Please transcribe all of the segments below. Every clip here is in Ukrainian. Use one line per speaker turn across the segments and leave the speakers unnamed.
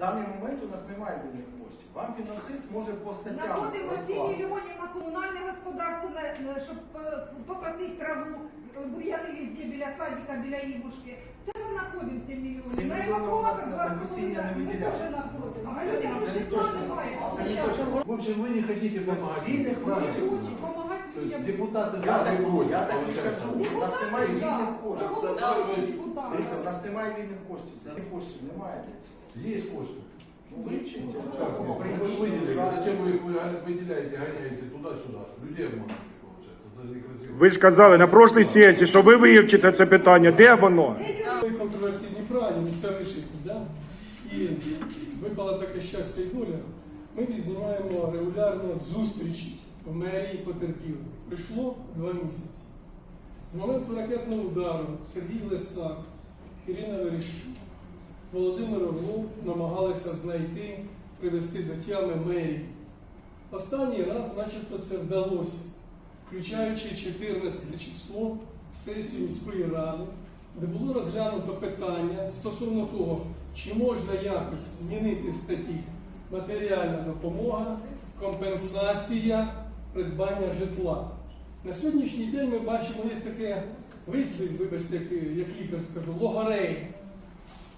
даний
момент у нас немає вільних коштів. Вам фінансист може по статтям... Находимо
7 мільйонів на комунальне господарство, щоб е, покосити траву, бур'яни везде біля садика, біля ігушки. Це ми знаходимо 7 мільйонів. На евакуатор
20 мільйонів
ми теж знаходимо. А людям
житла
немає.
В общем, ви не хочете допомагати.
Вільних коштів.
хочемо допомагати
То есть
людям.
депутаты
Я
за
так,
и против,
я так і
получается.
кажу. У нас немає
Депутати за.
вільних коштів.
Чого
Це
ви
так,
за,
ви-
депутати?
Дивіться, у нас немає вільних коштів. Це коштів немає для цього.
Есть кошты.
Ну, вивчіть.
Как? Вы же выделили. Зачем вы их вы выделяете, гоняете туда-сюда? Людей обманываете, получается. Это же некрасиво.
Ви ж казали на прошлій сесії, що ви вивчите це питання. Де воно?
Ми контроверсійні правильно, місцевий житель, да? І випала таке щастя і доля. Ми відзнімаємо регулярно зустрічі в мерії потерпілих. Пройшло два місяці. З моменту ракетного удару Сергій Лисак, Ірина Верещук, Володимир Орлов намагалися знайти, привести до тями мерії. Останній раз, начебто, це вдалося, включаючи 14 число сесію міської ради, де було розглянуто питання стосовно того, чи можна якось змінити статті матеріальна допомога, компенсація придбання житла. На сьогоднішній день ми бачимо, є таке вислів, вибачте, як, лікар скажу, логорея.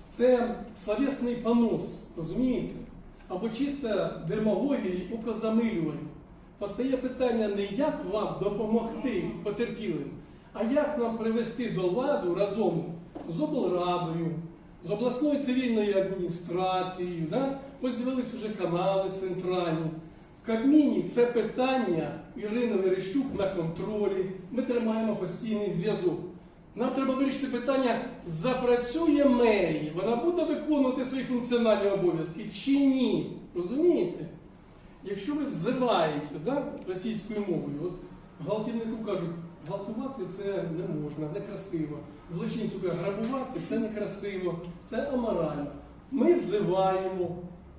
Це словесний понос, розумієте? Або чиста демагогія і окозамилювання. Постає питання не як вам допомогти потерпілим, а як нам привести до ладу разом з облрадою, з обласною цивільною адміністрацією. Да? Ось вже канали центральні. В Кабміні це питання Ірини Верещук на контролі. Ми тримаємо постійний зв'язок. Нам треба вирішити питання, запрацює мерія, вона буде виконувати свої функціональні обов'язки чи ні. Розумієте? Якщо ви взиваєте да, російською мовою, от гвалтівнику кажуть, гвалтувати це не можна, некрасиво. Злочинцю кажуть, грабувати це некрасиво, це аморально. Ми взиваємо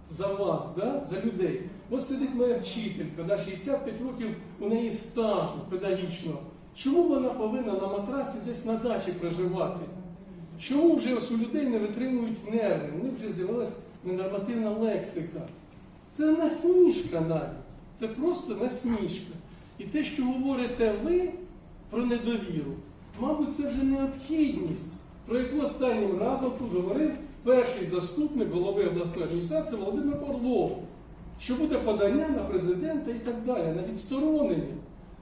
за вас, да, за людей. Ось сидить моя вчителька, да, 65 років у неї стажу педагогічного. Чому вона повинна на матрасі десь на дачі проживати? Чому вже ось у людей не витримують нерви? У них вже з'явилася ненормативна лексика. Це насмішка навіть. Це просто насмішка. І те, що говорите ви про недовіру, мабуть, це вже необхідність, про яку останнім разом тут говорив перший заступник голови обласної адміністрації Володимир Орлов, що буде подання на президента і так далі, на відсторонення.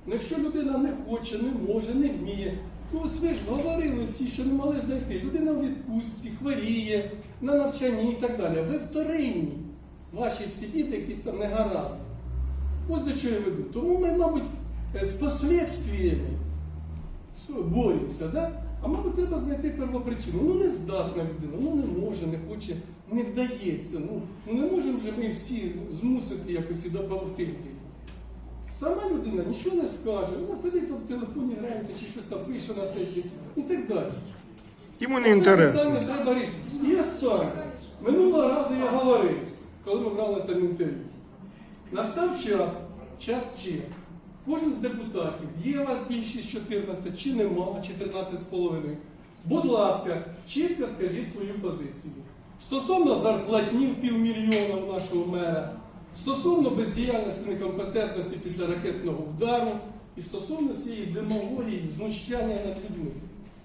Ну, якщо людина не хоче, не може, не вміє, ну ви ж говорили всі, що не могли знайти. Людина в відпустці, хворіє, на навчанні і так далі. Ви вторинні. Ваші всі біди якісь там негаразди. Ось до чого я веду. Тому ми, мабуть, е, з последствиями боремося, да? а мабуть, треба знайти первопричину. Ну не здатна людина, ну не може, не хоче, не вдається. Ну, ну не можемо же ми всі змусити якось і допомогти. Сама людина нічого не скаже, вона сидить там в телефоні грається чи щось там пише на сесії і так далі.
Йому не інтересно.
І останнє. Минулого разу я говорив, коли ми брали там інтерв'ю. Настав час, час чи. Кожен з депутатів, є у вас більшість 14 чи нема, 14 з половиною. Будь ласка, чітко скажіть свою позицію. Стосовно зарплатні півмільйона у нашого мера, стосовно бездіяльності некомпетентності після ракетного удару, і стосовно цієї демагогії, знущання над людьми.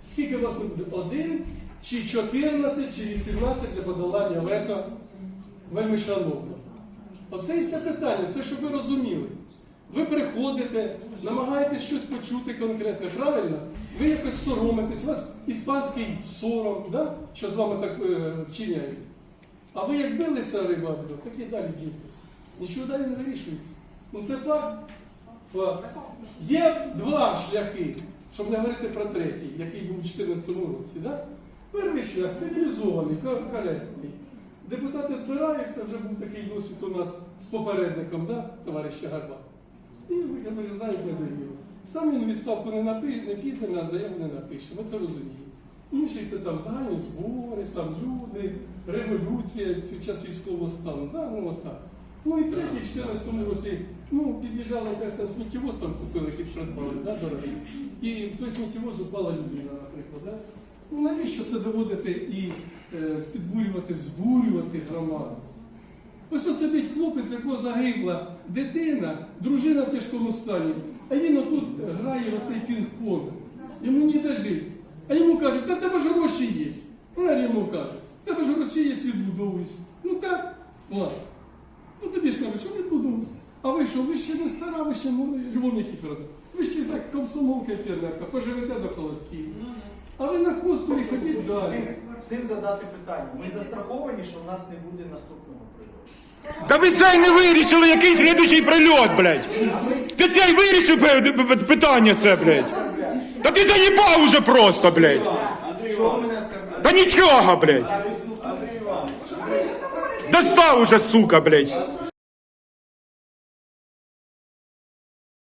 Скільки у вас буде? Один, чи 14, чи 18 для подолання вето вельми шановно. Оце і все питання, це щоб ви розуміли. Ви приходите, намагаєтесь щось почути конкретне, правильно? Ви якось соромитесь, у вас іспанський сором, да? що з вами так е, вчиняють. А ви як билися риба, так і далі б'єтесь. Нічого далі не вирішується. Ну це факт. факт. Є два шляхи, щоб не говорити про третій, який був у 2014 році. Да? Перший шлях цивілізований, кор- коректний. Депутати збираються, вже був такий досвід у нас з попередником, да, товариша Гарба. І вирізають недовіру. Сам він відставку не, напи, не піде, на заяву не напише. Ми це розуміємо. Інший це там загальні збори, там люди, революція під час військового стану. Да? Ну, от так. Ну і третій, в 14 році, ну, під'їжджала якась там сміттєвоз, там купили якийсь придбали, да, дорогий. І в той сміттєвоз упала людина, наприклад. Да? Ну навіщо це доводити і е, підбурювати, збурювати громаду? Ось ось сидить хлопець, якого загибла дитина, дружина в тяжкому стані, а він отут грає оцей пінг-понг. Йому не дожить. А йому кажуть, та тебе ж гроші є. Мер йому каже, тебе ж гроші є, відбудовуйся. Ну так, ладно. Ну тобі ж кажуть, що відбудовуйся. А ви що, ви ще не стара, ви ще Любов Никифоровна. Ви ще так комсомолка і фермерка, поживете до холодків. А ви на костурі ходіть
З
далі.
З цим задати питання. Ми застраховані, що в нас не буде наступного прильоту.
Та ви цей не вирішили, який слідуючий прильот, блядь. Ти цей вирішив пи- пи- питання це, блядь. Та ти заїбав уже просто, блядь.
Чого мене?
Та нічого, блядь. Достав уже, сука, блядь.